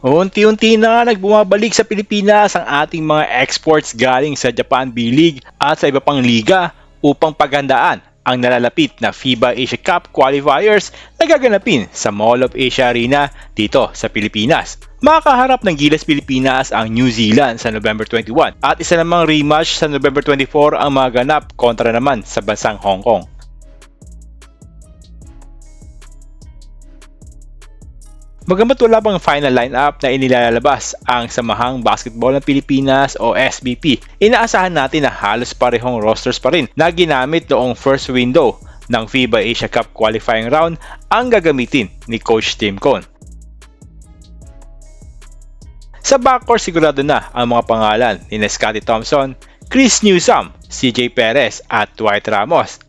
Unti-unti na nga nagbumabalik sa Pilipinas ang ating mga exports galing sa Japan B-League at sa iba pang liga upang paghandaan ang nalalapit na FIBA Asia Cup qualifiers na gaganapin sa Mall of Asia Arena dito sa Pilipinas. Makakaharap ng Gilas Pilipinas ang New Zealand sa November 21 at isa namang rematch sa November 24 ang maganap kontra naman sa bansang Hong Kong. Bagamat wala pang final lineup na inilalabas ang Samahang Basketball ng Pilipinas o SBP, inaasahan natin na halos parehong rosters pa rin na ginamit noong first window ng FIBA Asia Cup qualifying round ang gagamitin ni Coach Tim Cone. Sa backcourt sigurado na ang mga pangalan ni Scottie Thompson, Chris Newsom, CJ Perez at Dwight Ramos.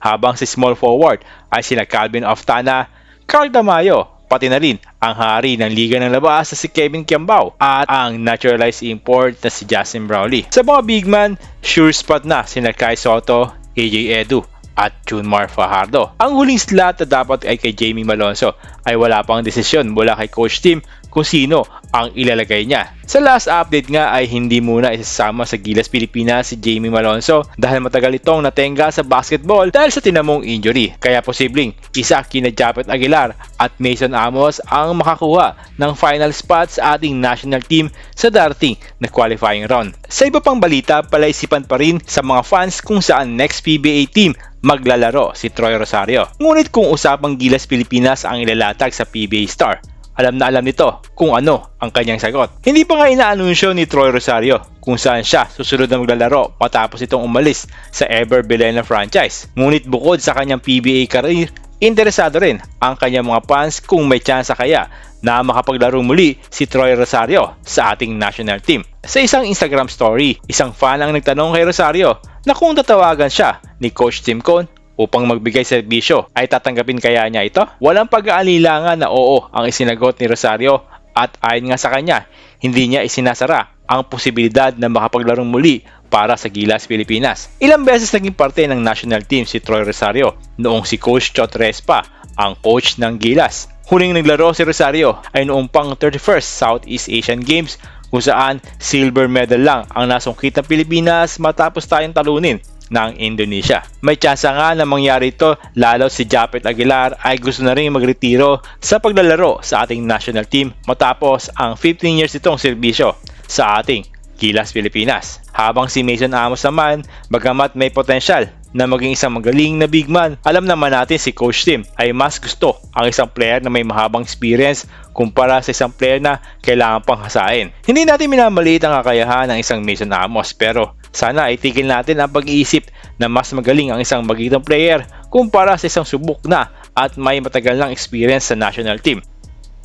Habang si small forward ay sina Calvin Oftana, Carl Damayo, pati na rin ang hari ng Liga ng Labas na si Kevin Kiambao at ang naturalized import na si Justin Brownlee. Sa mga big man, sure spot na sina Kai Soto, AJ Edu at Junmar Fajardo. Ang huling slot na dapat ay kay Jamie Malonzo ay wala pang desisyon mula kay Coach Tim kung sino ang ilalagay niya. Sa last update nga ay hindi muna isasama sa Gilas Pilipinas si Jamie Malonzo dahil matagal itong natenga sa basketball dahil sa tinamong injury. Kaya posibleng isa kina Japet Aguilar at Mason Amos ang makakuha ng final spot sa ating national team sa darating na qualifying round. Sa iba pang balita, palaisipan pa rin sa mga fans kung saan next PBA team maglalaro si Troy Rosario. Ngunit kung usapang Gilas Pilipinas ang ilalatag sa PBA star, alam na alam nito kung ano ang kanyang sagot. Hindi pa nga inaanunsyo ni Troy Rosario kung saan siya susunod na maglalaro matapos itong umalis sa Ever Belena franchise. Ngunit bukod sa kanyang PBA career, interesado rin ang kanyang mga fans kung may tsansa kaya na makapaglaro muli si Troy Rosario sa ating national team. Sa isang Instagram story, isang fan ang nagtanong kay Rosario na kung tatawagan siya ni Coach Tim Cone upang magbigay serbisyo ay tatanggapin kaya niya ito? Walang pag-aalilangan na oo ang isinagot ni Rosario at ayon nga sa kanya, hindi niya isinasara ang posibilidad na makapaglarong muli para sa Gilas Pilipinas. Ilang beses naging parte ng national team si Troy Rosario noong si Coach Chot Respa ang coach ng Gilas. Huling naglaro si Rosario ay noong pang 31st Southeast Asian Games kung saan silver medal lang ang nasungkit ng Pilipinas matapos tayong talunin ng Indonesia. May tsansa nga na mangyari ito lalo si Japet Aguilar ay gusto na rin magretiro sa paglalaro sa ating national team matapos ang 15 years itong serbisyo sa ating Gilas Pilipinas. Habang si Mason Amos naman, bagamat may potensyal na maging isang magaling na big man, alam naman natin si Coach Tim ay mas gusto ang isang player na may mahabang experience kumpara sa isang player na kailangan pang hasain. Hindi natin minamaliit ang kakayahan ng isang Mason Amos pero sana itigil natin ang pag-iisip na mas magaling ang isang magitang player kumpara sa isang subok na at may matagal ng experience sa national team.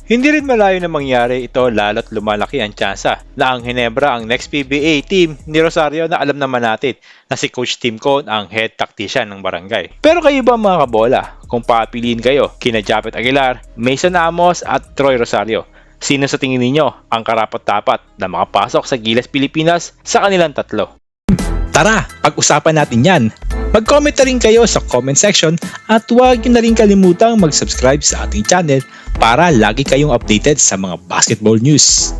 Hindi rin malayo na mangyari ito lalo't lumalaki ang tsansa na ang Hinebra ang next PBA team ni Rosario na alam naman natin na si Coach Tim Cone ang head tactician ng barangay. Pero kayo ba mga kabola, kung papiliin kayo kina Japet Aguilar, Mason Amos at Troy Rosario, sino sa tingin ninyo ang karapat-dapat na makapasok sa Gilas Pilipinas sa kanilang tatlo? Tara, pag-usapan natin yan. Mag-comment na rin kayo sa comment section at huwag nyo na rin kalimutang mag-subscribe sa ating channel para lagi kayong updated sa mga basketball news.